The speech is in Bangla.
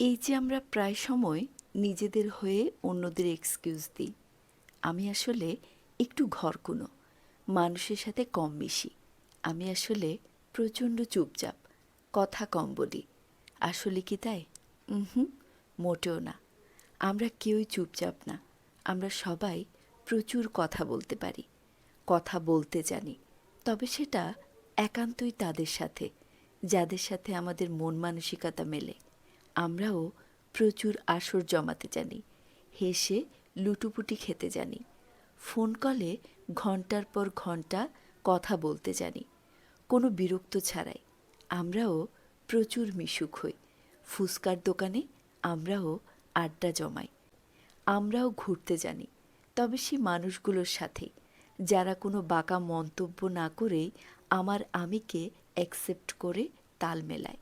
এই যে আমরা প্রায় সময় নিজেদের হয়ে অন্যদের এক্সকিউজ দিই, আমি আসলে একটু ঘরকুনো, মানুষের সাথে কম মিশি, আমি আসলে প্রচণ্ড চুপচাপ, কথা কম বলি, আসলে কি তাই? হুম মোটেও না, আমরা কেউই চুপচাপ না, আমরা সবাই প্রচুর কথা বলতে পারি, কথা বলতে জানি, তবে সেটা একান্তই তাদের সাথে, যাদের সাথে আমাদের মন মানসিকতা মেলে। আমরাও প্রচুর আসর জমাতে জানি, হেসে লুটুপুটি খেতে জানি, ফোন কলে ঘণ্টার পর ঘণ্টা কথা বলতে জানি, কোনো বিরক্ত ছাড়াই। আমরাও প্রচুর মিশুক হই, ফুচকার দোকানে আমরাও আড্ডা জমাই, আমরাও ঘুরতে জানি, তবে সেই মানুষগুলোর সাথে, যারা কোনো বাঁকা মন্তব্য না করেই আমার আমিকে অ্যাকসেপ্ট করে তাল মেলায়।